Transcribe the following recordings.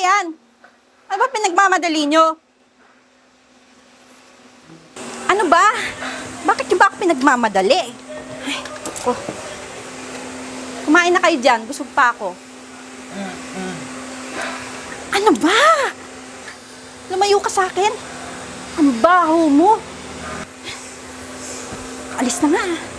yan? Ano ba pinagmamadali nyo? Ano ba? Bakit nyo ba ako pinagmamadali? Ay, ko. Kumain na kayo dyan. Busog pa ako. Ano ba? Lumayo ka sa akin. Ang baho mo. Alis na nga.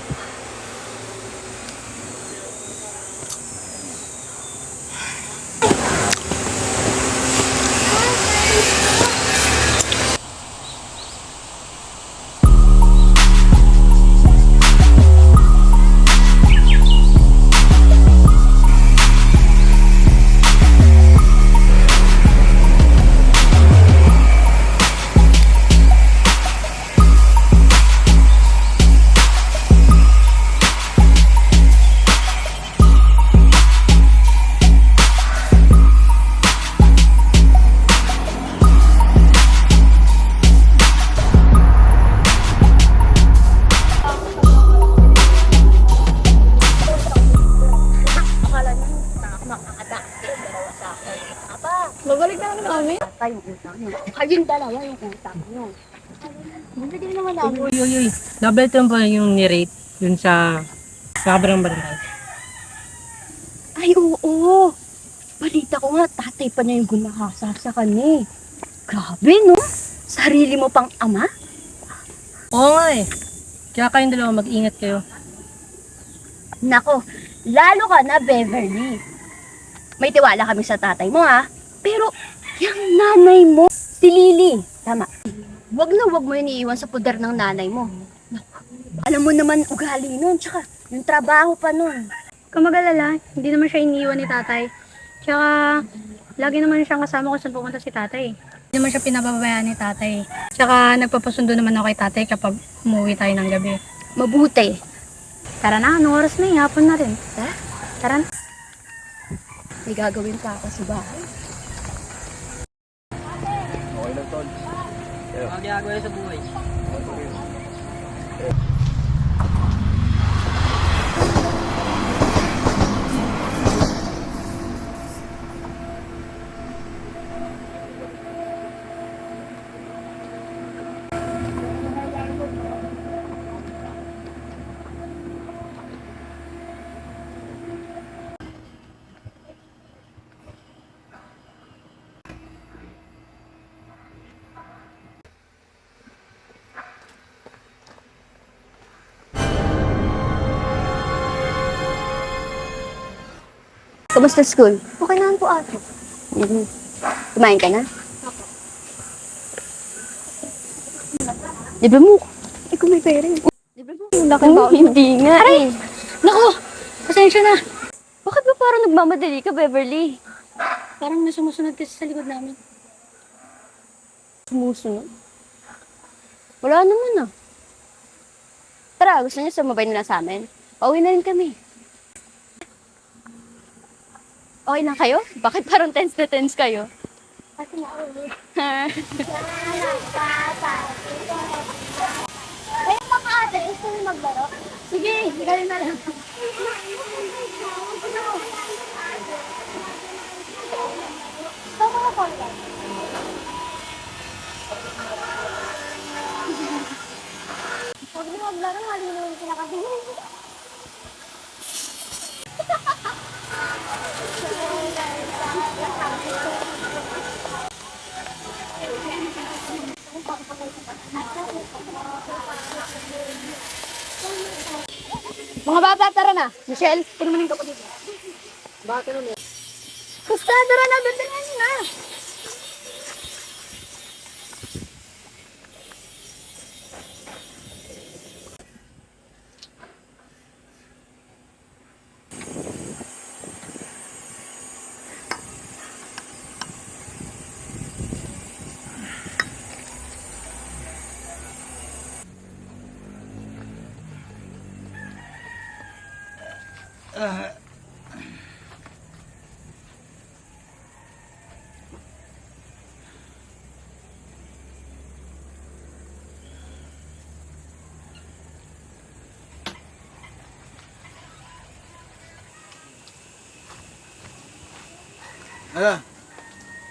Double term pa yung ni-rate dun sa sa kabarang barangay. Ay, oo. Balita ko nga, tatay pa niya yung gumahasa sa kanya eh. Grabe, no? Sarili mo pang ama? Oo nga eh. Kaya kayong dalawa mag-ingat kayo. Nako, lalo ka na, Beverly. May tiwala kami sa tatay mo, ha? Pero, yung nanay mo, si Lily. Tama. Wag na wag mo yun iiwan sa puder ng nanay mo. Alam mo naman ugali nun, tsaka yung trabaho pa nun. Kung mag-alala, hindi naman siya iniiwan ni tatay. Tsaka, lagi naman siyang kasama kung saan pupunta si tatay. Hindi naman siya pinababayaan ni tatay. Tsaka, nagpapasundo naman ako kay tatay kapag umuwi tayo ng gabi. Mabuti. Tara na, anong oras na eh? Hapon na rin. Ha? Tara na. May gagawin pa ako sa bahay. Ang ginagawa sa buhay. Kamusta school? Okay naman po ate. Mhm. Kumain ka na? Libre mo. Ikaw may pera. Libre mo. Laki Oh, hindi nga eh. Naku! Pasensya na! Bakit ba parang nagmamadali ka, Beverly? Parang may sumusunod kasi sa likod namin. Sumusunod? Wala naman ah. Tara, gusto niyo sumabay nila sa amin? Pauwi na rin kami. Okay lang kayo? Bakit parang tense na tense kayo? Kayo mga ate, gusto niyo maglaro? Sige, galing na lang. Na call yan? Huwag niyo maglaro, malinaw yung pinakabinin. Mga bata, tara na. Michelle, tinumanin ka po dito. Bakit ano Basta, tara na, dandanan na. Ano?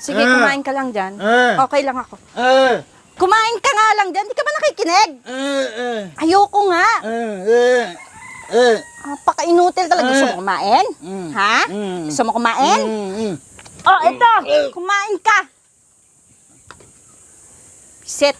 Sige, Ah. kumain ka lang dyan. Ah. Okay lang ako. Ah, Kumain ka nga lang dyan. Di ka ba nakikinig? ah, ah, Ayoko nga. ah, ah, ah. Ah, Paka-inutil talaga. Gusto mo kumain? Mm. Ha? Mm. Gusto mo kumain? Mm, mm. Oh, ito. Kumain ka. Sit.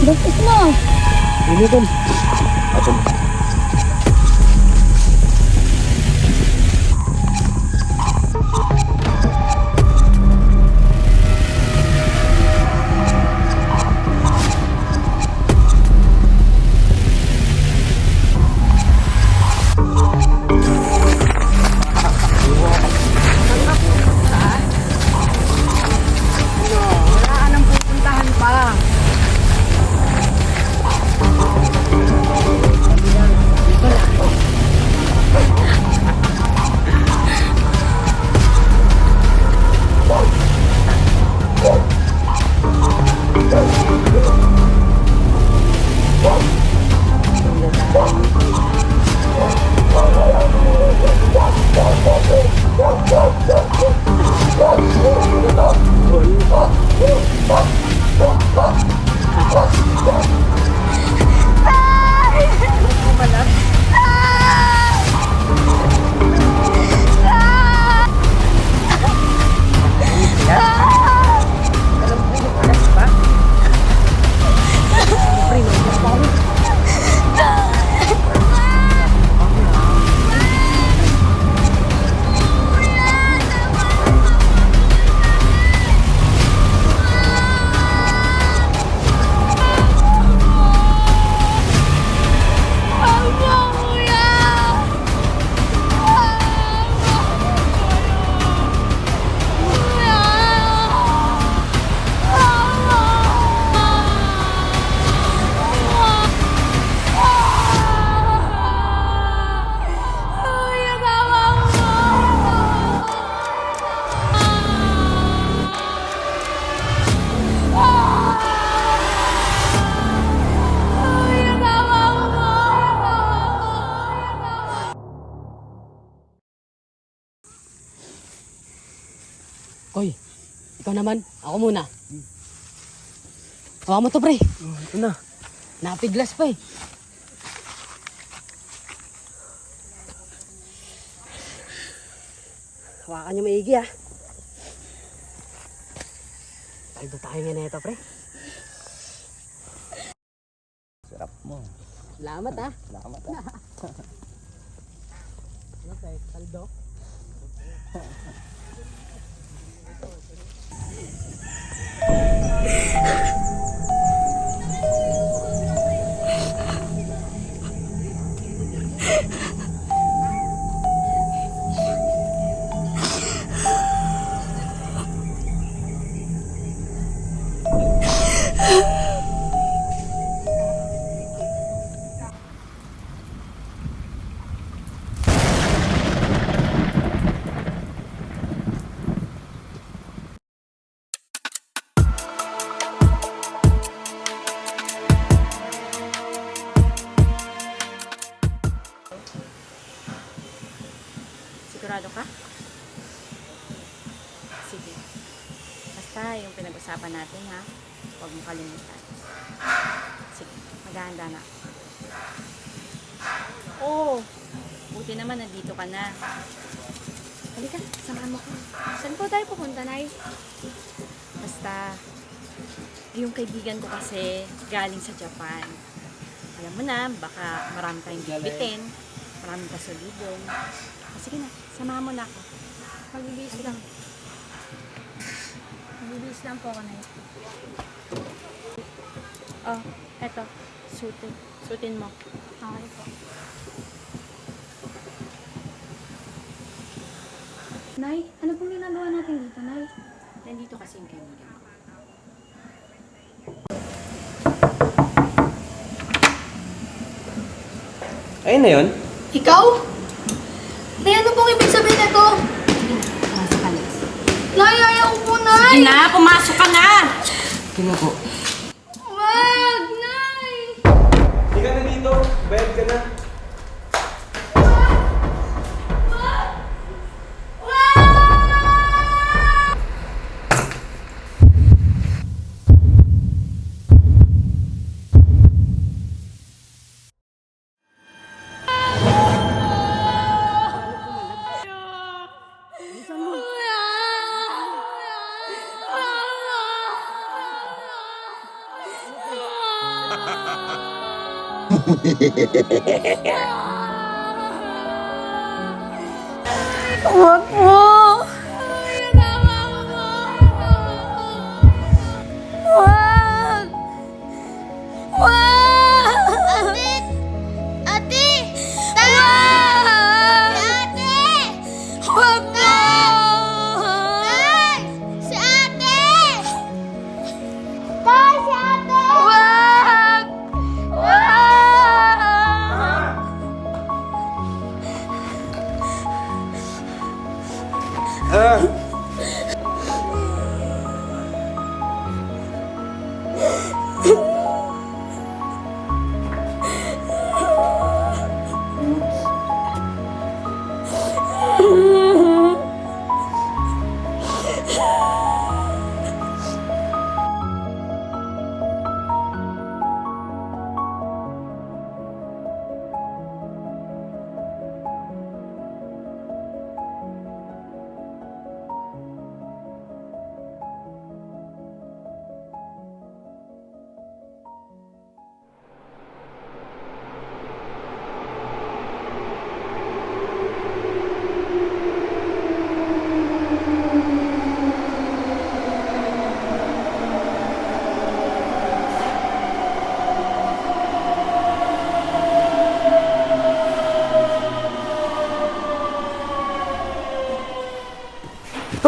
Bakit mo? Koy, ikaw naman. Ako muna. Hawa mo to, pre. Ito na. Napiglas pa eh. Hawakan niyo maigi ah. Taldo tayo nga na ito, pre. Sarap mo. Salamat ah. Salamat ah. Ano tayo? Taldo? yung kaibigan ko kasi galing sa Japan. Alam mo na, baka marami tayong bibitin, maraming kasulubong. Ah, Sige na, samahan mo na ako. Magbibihis lang. Magbibihis lang po ako, Nay. Oh, eto, sutin. Sutin mo. Okay po. Nay, ano pong ginagawa natin dito, Nay? Nandito kasi yung kaibigan Ayun na yun. Ikaw? Nay, ano pong ibig sabihin nito? Nasa kalas. Nay, ayaw po, Nay! Sige na, pumasok ka na! Sino po? Wag, Nay! Hindi ka na dito. Bayad ka na. Yeah.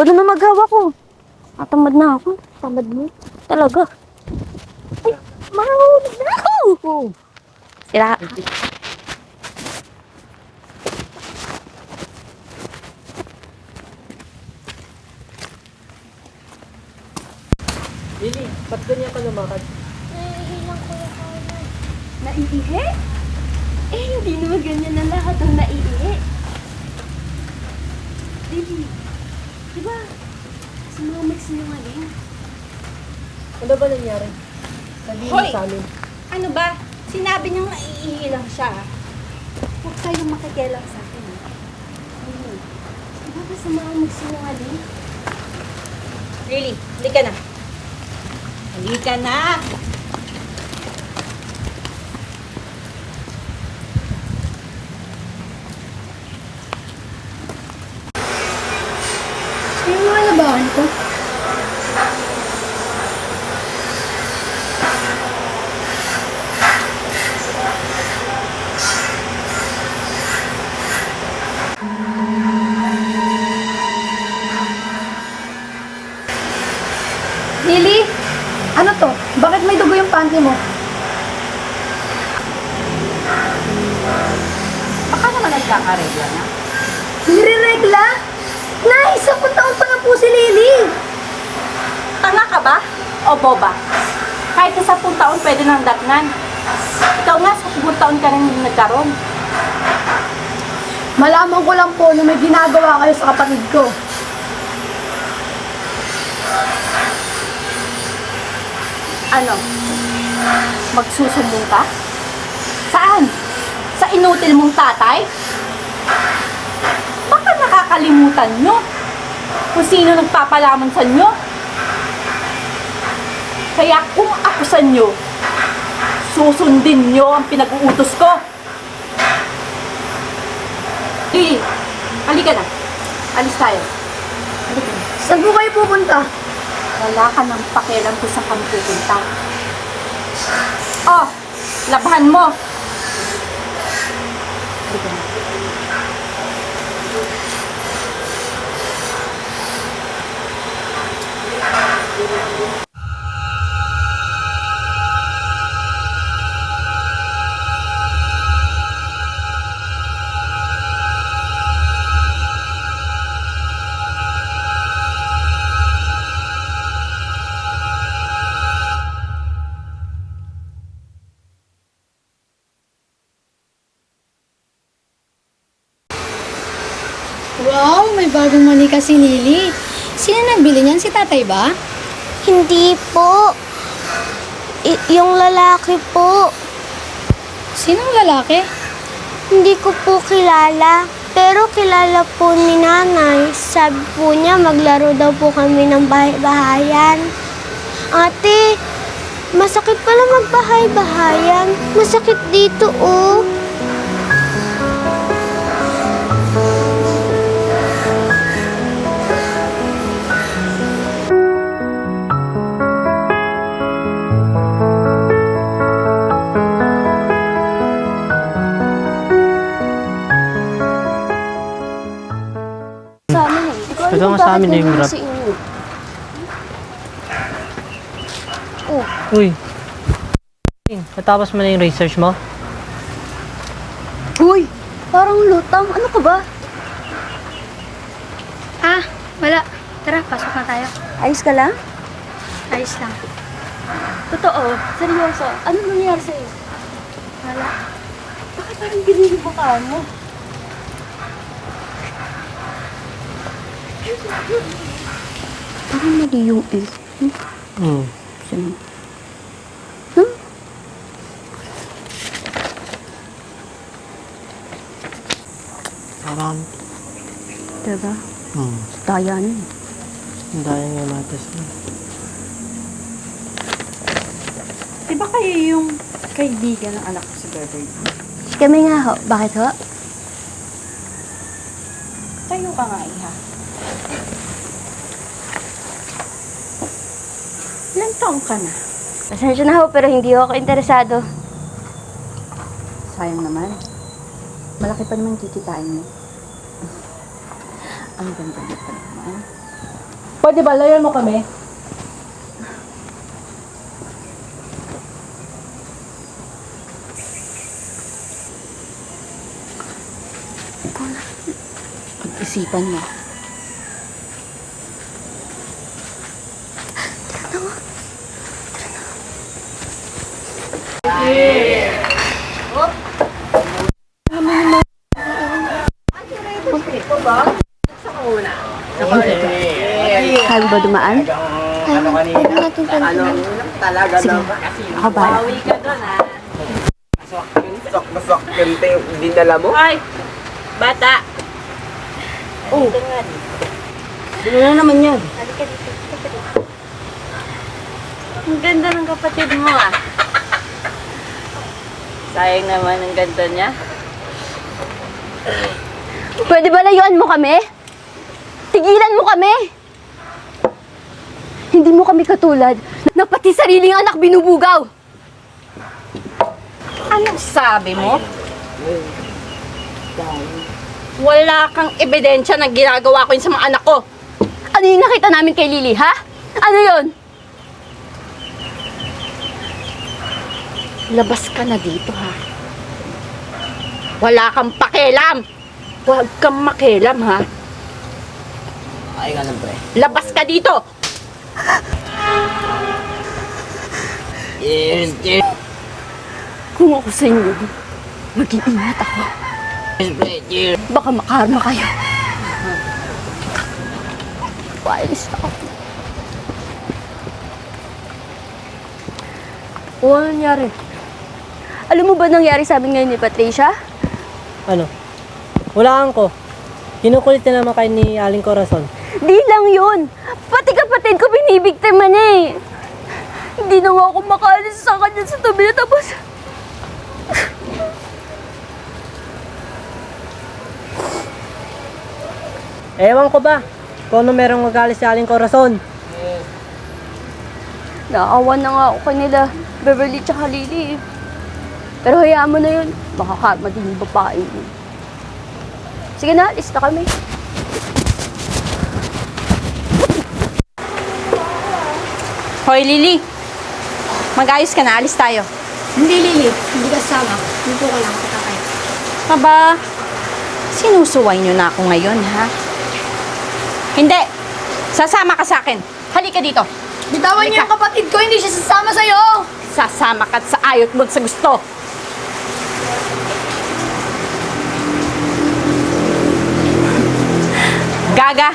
Ikaw na maghawa ko. Natamad na ako. Tamad mo. Talaga. Ay, mahulog na ako. Sira. Lili, ba't ganyan ka lumakad? Naiihi? Eh, hindi naman ganyan na lahat ang naiihi. Lily, di ba? Si Mama Max sinungaling. Ano ba nangyari? Sabihin mo Hoy! sa amin. Ano ba? Sinabi niyang naiihi lang siya. Huwag kayong makikialam sa akin. ah. Lily, di ba ba si Mama Max sinungaling? Really, halika na. Halika na! Sino nga labahan ko? Lily? Ano to? Bakit may dugo yung panty mo? Baka naman nagkakaregla na. Nire-regla? Nay, sampung taon pa na po si Lily. Tanga ka ba? O boba? Kahit sa 10 taon pwede nang datnan. Ikaw nga, sa 10 taon ka rin nagkaroon. Malaman ko lang po na may ginagawa kayo sa kapatid ko. Ano? Magsusumbong ka? Saan? Sa inutil mong tatay? Baka nakakalimutan nyo kung sino nagpapalaman sa inyo. Kaya kung ako sa inyo, susundin nyo ang pinag-uutos ko. Lily, halika na. Alis tayo. Halika. Saan po kayo pupunta? Wala ka nang pakialam kung saan kami pupunta. Oh, labahan mo. Halika na. Si Lily. Sino nagbili niyan? Si tatay ba? Hindi po. I- yung lalaki po. Sinong lalaki? Hindi ko po kilala. Pero kilala po ni nanay. Sabi po niya maglaro daw po kami ng bahay-bahayan. Ate, masakit pala magbahay-bahayan. Masakit dito oh. Kung nga sa amin eh, yung rap. sa inyo. Uy. Natapos mo na yung research mo? Uy, parang lutang. Ano ka ba? Ah, wala. Tara, pasok na tayo. Ayos ka lang? Ayos lang. Totoo. Seryoso. Ano nangyari sa'yo? Wala. Bakit parang yung mukha mo? Parang mali yung eh. Hmm. Sino? Parang, Diba? hmm. Daya niya. Ang daya nga matas mo. Di ba kayo yung kaibigan ng anak ko si Beverly? Kami nga ho. Bakit ho? Tayo ka nga, iha. Taong ka na? Pasensya na ho, pero hindi ho ako interesado. Sayang naman. Malaki pa naman kikitain mo. Ang ganda mo pa naman. Pwede ba, layan mo kami? Pag-isipan mo. Kanina? natin Ano? Talaga Sige. daw. Ako ba? Sok na sok kente yung dinala mo? Ay! Bata! Sino na naman yan? Ang ganda ng kapatid mo ah. Sayang naman ang ganda niya. Pwede ba layuan mo kami? Tigilan mo kami! Hindi mo kami katulad na pati sariling anak binubugaw. Anong sabi mo? Wala kang ebidensya na ginagawa ko yun sa mga anak ko. Ano yung nakita namin kay Lily, ha? Ano yon? Labas ka na dito ha. Wala kang pakialam. Huwag kang makialam ha. Ay lang pre. Labas ka dito. Yes, yes, Kung ako sa inyo, mag-iingat ako. yes. Baka makarma kayo. Paalis ako. O, ano nangyari? Alam mo ba nangyari sa amin ngayon ni Patricia? Ano? Walaan ko. Kinukulit na naman kayo ni Aling Corazon. Di lang yun. Pati kapatid ko binibiktima niya eh. Hindi na ako makaalis sa kanya sa tabi niya. Tapos, Ewan ko ba? Kung ano merong magalis si Aling Corazon. naawa na nga ako kanila. Beverly tsaka Lily eh. Pero hayaan mo na yun. Din yung babae. Sige na, alis na kami. Hoy Lily. Mag-ayos ka na. Alis tayo. Hindi, Lily. Hindi ka sama. Dito ko lang sa tatay. Aba, sinusuway niyo na ako ngayon, ha? Hindi. Sasama ka sa akin. Halika dito. Bitawan niyo yung kapatid ko, hindi siya sasama sa'yo! Sasama ka sa ayot mo sa gusto. Gaga,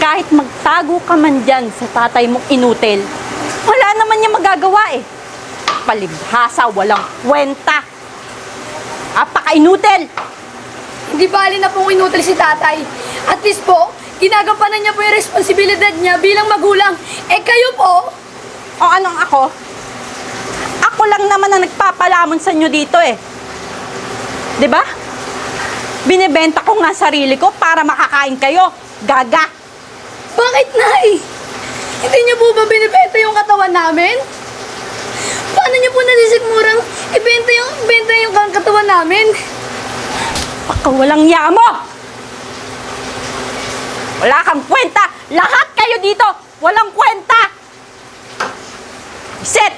kahit magtago ka man dyan sa tatay mong inutil, wala naman niya magagawa eh. Palibhasa, walang kwenta. Apaka-inutil! Hindi bali na pong inutil si tatay. At least po, ginagampanan niya po yung responsibilidad niya bilang magulang. Eh kayo po, O anong ako? Ako lang naman ang nagpapalamon sa inyo dito eh. 'Di ba? Binebenta ko nga sarili ko para makakain kayo. Gaga! bakit nay? Hindi niyo po ba binibenta yung katawan namin? Paano niyo po nasisigmurang ibenta yung, ibenta yung katawan namin? Baka walang ya mo! Wala kang kwenta! Lahat kayo dito! Walang kwenta! Sit!